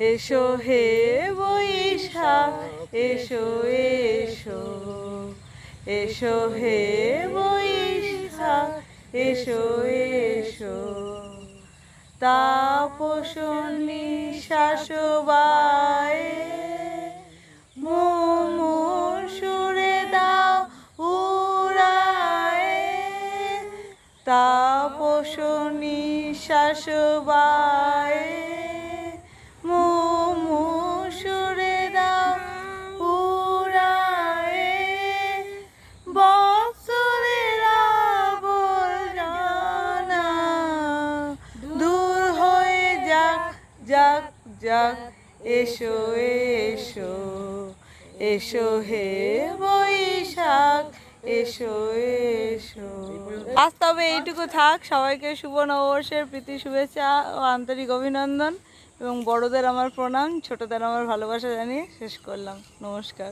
এসো হে বৈশাখ, এসো এসো। এসো হে বৈশাখ, এসো এসো। তাপস নিঃশ্বাসবায় মোমোর সুরে দাও উড়ায়। তাপস নিঃশ্বাসবায় যাক যাক, এসো এসো এসো হে বৈশাখ, এসো এসো। আজ তবে এইটুকু থাক, সবাইকে শুভ নববর্ষের প্রীতি, শুভেচ্ছা ও আন্তরিক অভিনন্দন এবং বড়দের আমার প্রণাম, ছোটদের আমার ভালোবাসা জানিয়ে শেষ করলাম। নমস্কার।